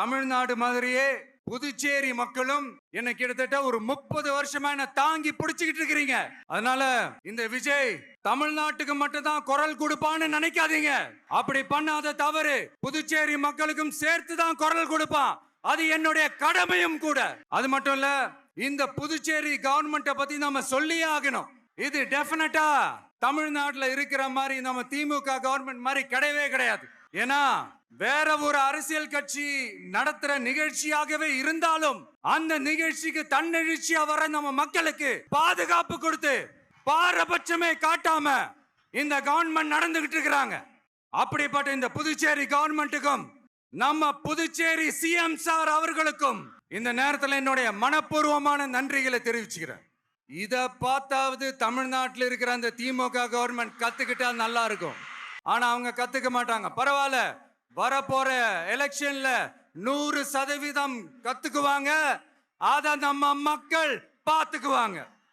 தமிழ்நாடு மாதிரியே புதுச்சேரி மக்களும் என்ன கிட்டத்தட்ட ஒரு முப்பது வருஷமா என்ன தாங்கி பிடிச்சுக்கிட்டு இருக்கிறீங்க. அதனால இந்த விஜய் தமிழ்நாட்டுக்கு மட்டும் தான் குரல் கொடுப்பான்னு நினைக்காதீங்க. அப்படி பண்ணாத தவறு புதுச்சேரி மக்களுக்கும் சேர்த்து தான் குரல் கொடுப்பான். அது என்னுடைய கடமையும் கூட. அது மட்டும் இல்ல இந்த புதுச்சேரி கவர்மெண்ட்டை பத்தி நம்ம சொல்லியே ஆகணும். இது டெஃபினட்டா தமிழ்நாட்டுல இருக்கிற மாதிரி நம்ம திமுக கவர்மெண்ட் மாதிரி கிடையவே கிடையாது. ஏன்னா வேற ஒரு அரசியல் கட்சி நடத்துற நிகழ்ச்சியாகவே இருந்தாலும் அந்த நிகழ்ச்சிக்கு தன்னெழுச்சியா வர நம்ம மக்களுக்கு பாதுகாப்பு கொடுத்து பாரபட்சமே காட்டாம இந்த கவர்மெண்ட் நடந்துகிட்டு இருக்கிறாங்க. அப்படிப்பட்ட இந்த புதுச்சேரி கவர்மெண்ட்டுக்கும் நம்ம புதுச்சேரி சிஎம் சார் அவர்களுக்கும் இந்த நேரத்தில் என்னுடைய மனப்பூர்வமான நன்றிகளை தெரிவிச்சுக்கிறேன். இதை பார்த்தாவது தமிழ்நாட்டில் இருக்கிற அந்த திமுக கவர்மெண்ட் கத்துக்கிட்டா நல்லா இருக்கும். ஆனா அவங்க கத்துக்க மாட்டாங்க. பரவாயில்ல. வரப்போற எலெக்ஷன்ல நூறு சதவீதம் கத்துக்குவாங்க. அதை நம்ம மக்கள் பார்த்துக்குவாங்க.